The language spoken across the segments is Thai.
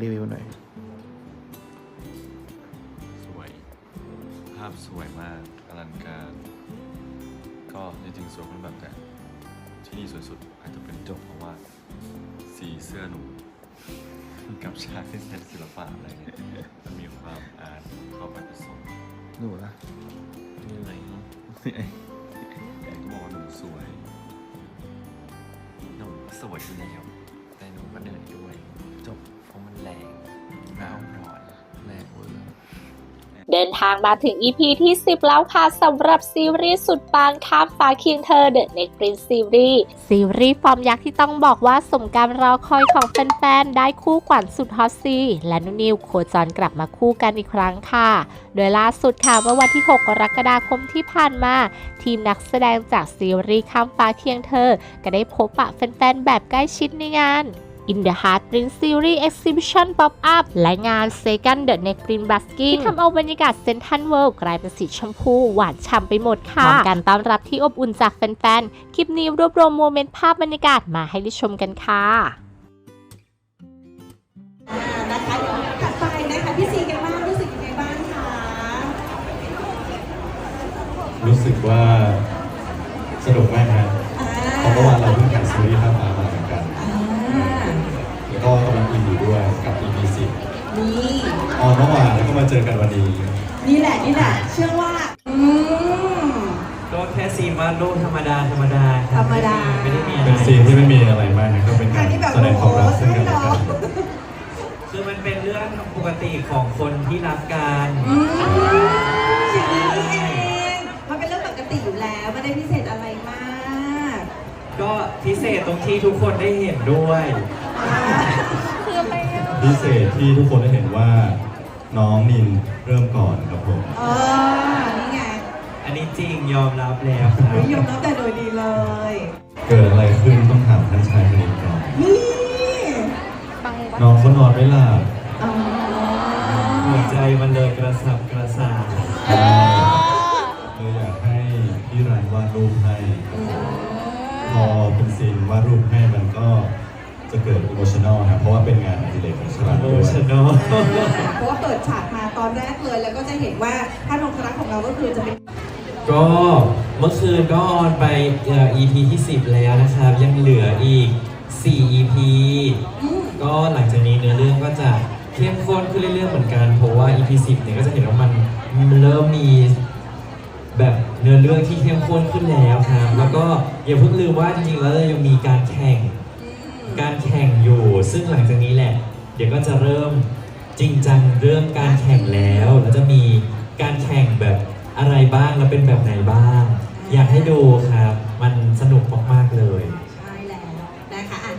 รีวิวหน่อยครับรีวิวหน่อย สวย ภาพสวยมากอลังการ ก็จริงๆสวยคนแบบแต่ที่นี่สวยสุดอาจจะเป็นจบเพราะว่า สีเสื้อหนู กับฉากที่เป็นศิลปะอะไรเนี่ยมันมีความอาร์ตเข้าไปผสมหนูละเหนื่อยแต่ก็บอกว่าหนูสวย หนูสวยอยู่แล้วแต่หนูก็เหนื่อยด้วย เดินทางมาถึง EP ที่ 10 แล้วค่ะสำหรับซีรีส์สุดปังข้ามฟ้าเคียงเธอ The Next Prince Series ซีรีส์ฟอร์มยักษ์ที่ต้องบอกว่าสมการรอคอยของแฟนๆ ได้คู่ขวัญสุดฮอตซีและนุนิวโคจรกลับมาคู่กันอีกครั้งค่ะ โดยล่าสุดค่ะเมื่อวันที่ 6 กรกฎาคมที่ผ่านมา ทีมนักแสดงจากซีรีส์ข้ามฟ้าเคียงเธอ ก็ได้พบปะแฟนๆ แบบใกล้ชิดในงาน In the Heart Prince Series Exhibition Pop Up และงาน Second The Next Prince Basking ที่ทำเอาบรรยากาศเซนทันเวิลด์กลายเป็นสีชมพูหวานฉ่ำไปหมดค่ะพร้อมการต้อนรับที่อบอุ่นจากแฟนๆ คลิปนี้รวบรวมโมเมนต์ภาพบรรยากาศมาให้ได้ชมกันค่ะอ่านะคะเดี๋ยวถัดไปนะคะพี่ซีกันบ้างรู้สึกยังไงบ้างคะรู้สึกว่าสนุกมากนะอ่าเพราะเมื่อวานเราเพิ่งถ่ายซีรีส์ข้ามฟ้ามาเหมือนกันอ่าแล้ว ก็กำลังอินอยู่ด้วยกับ EP 10นี่ออนเมื่อวานแล้วก็มาเจอกันวันนี้ นี่แหละนี่แหละเชื่อว่า อืม ก็แค่ซีนวาดรูปธรรมดาธรรมดาคบธรรมดา ไม่ได้มีอะไรเป็นซีนที่ไม่มีอะไรมากนะก็เป็นการอันนี้แบบแสดงความรักซึ่งกันและโอ้กันโหคือมันเป็นเรื่องปกติของคนที่รักกันอืมอย่างนี้นี่เองมันเป็นเรื่องปกติอยู่แล้วไม่ได้พิเศษอะไรมาก ก็พิเศษตรงที่ทุกคนได้เห็นด้วย อ่าพิเศษที่ทุกคนได้เห็นว่าน้องนินเริ่มก่อนครับผม เออนี่ไงอันนี้จริงยอมรับแล้วครับ นิยมรับแต่โดยดีเลย เกิดอะไรขึ้นต้องถามท่านชายคนนี้ก่อน นี่น้องเขานอนไม่หลับอ๋อหัวใจมันเลยกระสับกระส่ายเลยอยากให้พี่รันวาดรูปให้ พอเป็นซีนวาดรูปให้มันก็ จะเกิดอิโมชันอลนะเพราะว่าเป็นงานอดิเรกของฉลาดโมด้วยชโนเพราะว่าเปิดฉากมาตอนแรกเลย แล้วก็จะเห็นว่าท่านองครักษ์ของเราก็คือจะเป็นก็เมื่อคืนก็ออนไปเอ่อ EP ที่ 10 แล้วนะครับ ยังเหลืออีก 4 EP อืมก็หลังจากนี้เนื้อเรื่องก็จะเข้มข้นขึ้นเรื่อยๆเหมือนกันเพราะว่า EP 10เนี่ยก็จะเห็นว่ามันมันเริ่มมีแบบเนื้อเรื่องที่เข้มข้นขึ้นแล้วครับ แล้วก็อย่าเพิ่งลืมว่าจริงๆแล้วเรายังมีการแข่ง การแข่งอยู่ ซึ่งหลังจากนี้แหละ เดี๋ยวก็จะเริ่มจริงจังเรื่องการแข่งแล้วแล้วจะมีการแข่งแบบอะไรบ้างแล้วเป็นแบบไหนบ้าง อยากให้ดูครับ มันสนุกมากๆเลย ใช่แล้วนะคะอะ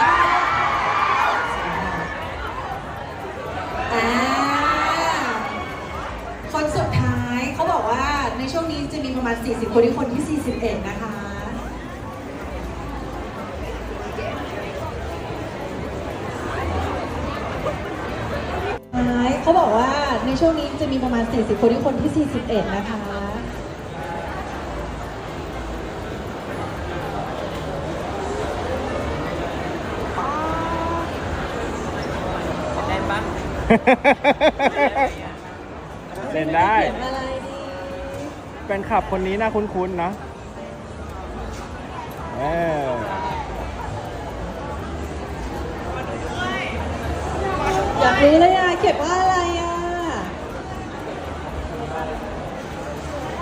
อ่าคนสุดท้ายเขาบอกว่าในช่วงนี้จะมีประมาณ 40 คนที่คนที่ 41 นะคะ เขาบอกว่าในช่วงนี้จะมีประมาณ 40 คนที่คนที่ 41 นะคะเล่นได้ เขียนอะไรดีเป็นขับคนนี้น่าคุ้นๆนะเออ อยากรู้เลยอะเขียนว่าอะไรอะ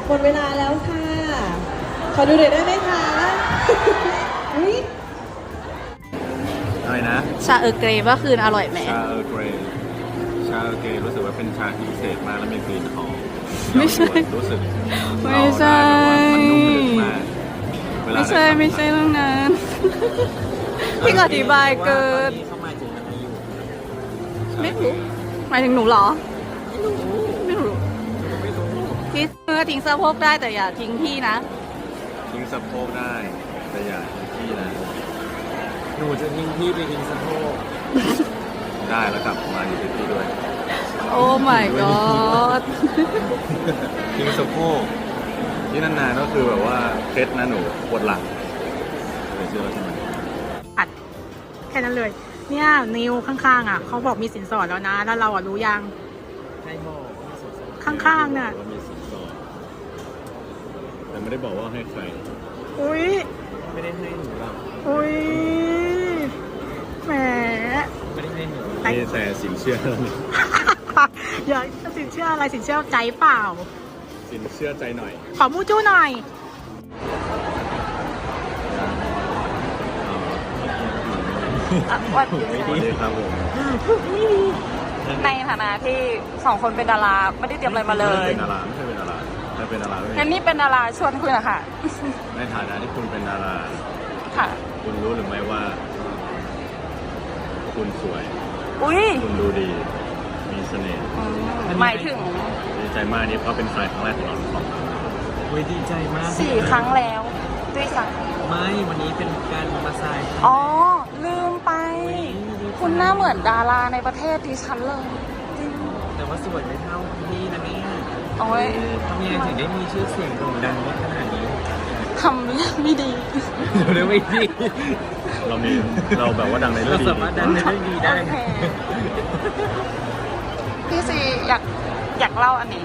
หมดเวลาแล้วค่ะ ขอดูหน่อยได้ไหมคะอุ๊ยอะไรนะ ชาเออร์เกรย์เมื่อคืนอร่อยไหม ชาเออร์เกรย์ชาเออร์เกรย์รู้สึกว่าเป็นชาที่พิเศษมากและมีกลิ่นหอมไม่ใช่รู้สึกไม่ใช่มันนุ่มลึกมากเวลาไม่ใช่ด้ไม่ใช่เรื่องนั้น พี่ก็อธิบายเกินเข้ามาถึงมันมีอยู่ ไม่รู้หมายถึงหนูเหรอ ไม่รู้ไม่รู้พี่เมื่อทิ้งเสื้อโพกได้แต่อย่าทิ้งพี่นะ ทิ้งสะโพกได้ แต่อย่าทิ้งที่นะ หนูจะทิ้งพี่ไปทิ้งสะโพกได้แล้วกลับมาอยู่ที่พี่ด้วย โอ้ my god ทิ้งสะโพกที่นานๆก็คือแบบว่าเคล็ดนะหนูปวดหลังเคยเชื่อแล้วใช่ไหมอัดแค่นั้นเลย เนี่ยนิวข้างๆอะเขาบอกมีสินสอดแล้วนะ แล้วเราอะรู้ยังใครบอกข้างๆน่ะ ว่ามีสินสอดแต่ไม่ได้บอกว่าให้ใคร อุ้ยไม่ได้ให้หนูหรอกอุ้ยแหม ไม่ได้ให้หนูแต่นี่แต่สินเชื่อแล้วนี่อย่าสินเชื่ออะไรสินเชื่อใจเปล่า สินเชื่อใจหน่อย ขอมูจู้หน่อย ไม่ดีครับผมในฐานะที่สองคนเป็นดาราไม่ได้เตรียมอะไรมาเลยเป็นดาราไม่ใช่เป็นดาราถ้าเป็นดาราไม่งั้นนี่เป็นดาราชวนคุยหนะคะในฐานะที่คุณเป็นดารา ค่ะ คุณรู้หรือไม่ว่า คุณสวย อุ้ยคุณดูดี มีเสน่ห์อืมหมายถึงดีใจมากนี่เพราะเป็นแฟนครั้งแรกของเราทั้งสองคนอุ้ยดีใจมากสี่ครั้งแล้วด้วยซ้ไม่ วันนี้เป็นการมาซายำอ๋อลืมไปคุณห น้าเหมือนดาราในประเทศดิฉันเลยจริงแต่ว่าสวยไม่เท่าพี่นะเนี่ยโอ้ยทำยังไงถึงได้มีชื่อเสียงโด่งดังได้ขนาดนี้ทำเรื่องไม่ดีเรื่องไม่ดี เรามีเราแบบว่าดังในเรื่เราองดีสามารถดันในเรื่องดีได้โอเคพี่ซีอยากอยากเล่าอันนี้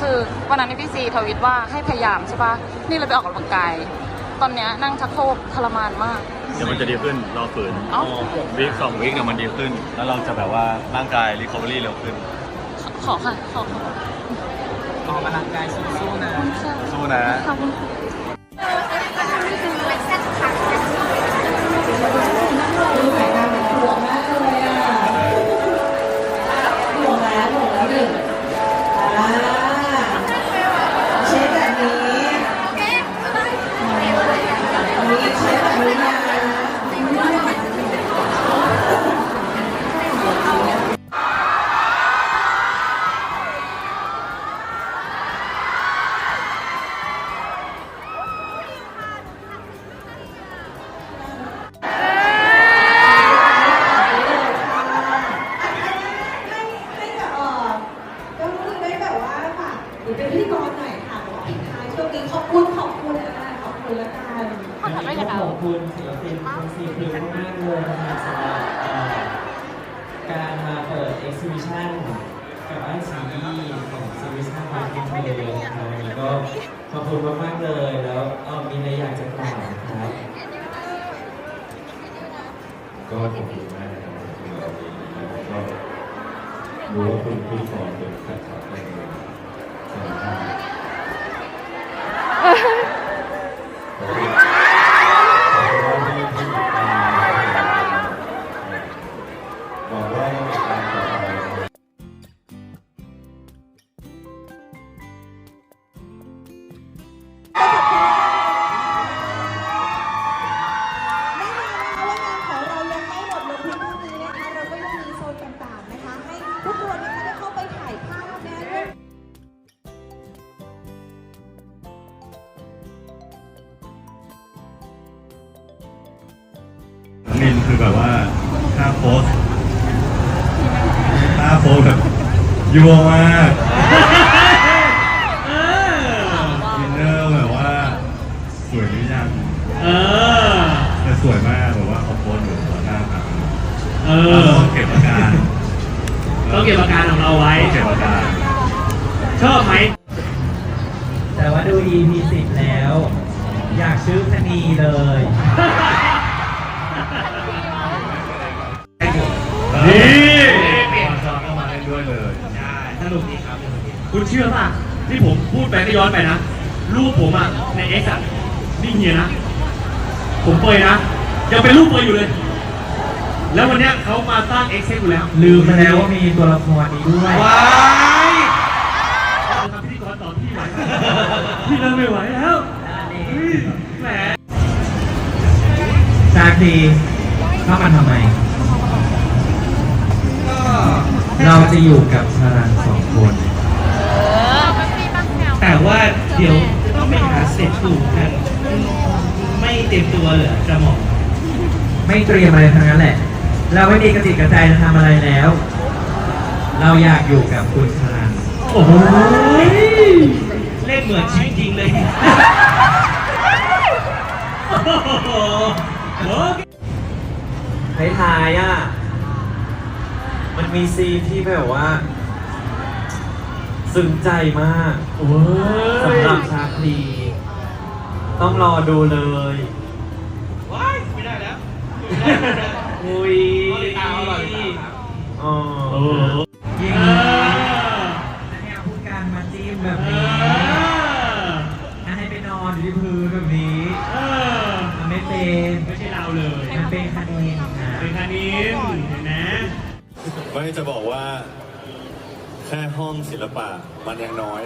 คือวันนั้นที่พี่ซีทวิตว่าให้พยายามใช่ปะนี่เลยไปออกกำลังกาย ตอนเนี้ยนั่งชักโครกทรมานมาก เดี๋ยวมันจะดีขึ้นเราฝืนเอ้าวีคสองวีคเนี่ยมันดีขึ้น แล้วเราจะแบบว่าร่างกายรีคอเวอรี่เร็วขึ้น ขอค่ะ ขอขอออกกำลังกายสู้ๆนะคุณค่ะสู้นะ ขอบคุณค่ะ ห่วงแล้วห่วงแล้วหนึ่งอ่าเช็คแบบนี้อันนี้เช็คแบบนี้นะ ให้กับเอ่อก็คือได้แบบว่าฝากหรือเป็นพิธีกรหน่อยค่ะบอกว่าปิดท้ายช่วงนี้ขอบคุณขอบคุณละกันขอบคุณละกัน วันนี้ก็ขอบคุณศิลปินคุณซีพิวมากเลยนะครับสำหรับเอ่อการมาเปิด exhibition กับบ้านซีรีส์ของซีรีส์ทางวันที่ เธอนะครับวันนี้ก็ขอบคุณมากๆเลยแล้วเอ่อมีอะไรอยากจะกล่าวครับ ก็ขอบคุณมากนะครับที่มาวันนี้นะครับก็รู้ว่าคุณพี่ฟอนเป็นแฟนคลับแน่นอนใช่ไหมครับขอบคุณขอบคุณที่ที่ติดตามบหวังว่า โพสท่าโพสแบบยั่วมากอินเนอร์แบบว่า สวยหรือยังแต่สวยมากแบบว่าเขาโพสอยู่หัวหน้าผาเออต้องเก็บอาการต้องเก็บอาการของเราไว้ ต้องเก็บอาการ ชอบไหม แต่ว่าดู EP 10 แล้ว อยากชื่อคณีเลย นี่ชอบเข้ามาเล่นด้วยเลยได้สนุกดีครับสนุกดีคุณเชื่อป่ะที่ผมพูดไปก็ย้อนไปนะรูปผมอะในเอ็กซ์อะนี่เฮียนะ ผมเปยนะยังเป็นรูปเปยอยู่เลย แล้ววันเนี้ยเขามาสร้างเอ็กซ์ให้กูแล้วลืมไปแล้วว่ามีตัวละครนี้ด้วยว้ายเอาทำพิธีกรต่อพี่ไหวไหมพี่เริ่มไม่ไหวแล้วเฮ้ยแหมจากดีเข้ามาทำไม เราจะอยู่กับชารันสองคน แต่ว่าเดี๋ยวจะต้องไปหาเศษถูกกัน ไม่เตรียมตัวเหรอกระหม่อมไม่เตรียมอะไรทั้งนั้นแหละ เราไม่มีกระจิตกระใจจะทำอะไรแล้ว เราอยากอยู่กับคุณชารันโอ้ยเล่นเหมือนชีวิตจริงเลยโอ้โหท้ายๆอะ มันมีซีนที่แบบว่า ซึ้งใจมากโอ้สำหรับชาคลีต้องรอดูเลยว้ายไม่ได้แล้วอุ้ยรอติดตามรอติดตามครับอ๋อโอ้โหยิงเออเนี่ยพูดการมาจิ้มแบบเอนี้อให้ไปนอนอยู่ที่พื้นแบบนี้เออมันไม่เป็นไม่ใช่เราเลยมันเป็นคดีนะเป็นคานินเห็นไหม ไม่จะบอกว่า แค่ห้องศิลปะมันยังน้อย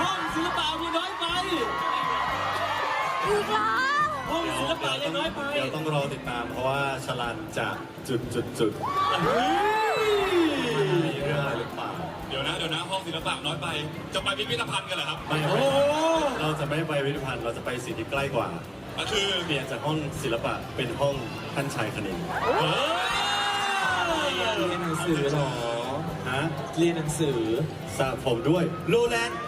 ห้องศิลปะมีน้อยไป อีกแล้วห้องศิลปะยังน้อยไปเดี๋ยวต้องรอติดตามเพราะว่าชลันจะจุดจุดจุดมีเรื่องอะไรหรือเปล่าเดี๋ยวนะเดี๋ยวนะห้องศิลปะน้อยไป จะไปพิพิธภัณฑ์กันเหรอครับ ไม่เราจะไม่ไปพิพิธภัณฑ์เราจะไปสิ่งที่ใกล้กว่า ก็คือเปลี่ยนจากห้องศิลปะเป็นห้องท่านชายคณินเรียนหนังสือเหรอฮะเรียนหนังสือสระผมด้วยโลแลนด์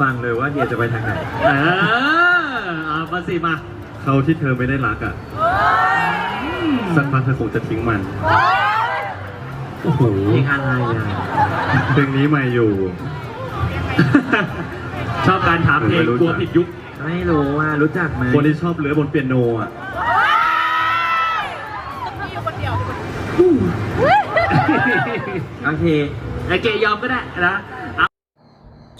ฟังเลยว่าเฮียจะไปทางไหน เออเอามาสิมาเขาที่เธอไม่ได้รักอะ สักพักเธอคงจะทิ้งมัน โอ้โหเพลงอะไรอะเพลงนี้ใหม่อยู่ ชอบการถามเพลงกลัวผิดยุค ไม่รู้ว่ารู้จักไหมคนที่ชอบเลื้อยบนเปียโนอะโอเคไอเกยอมก็ได้นะ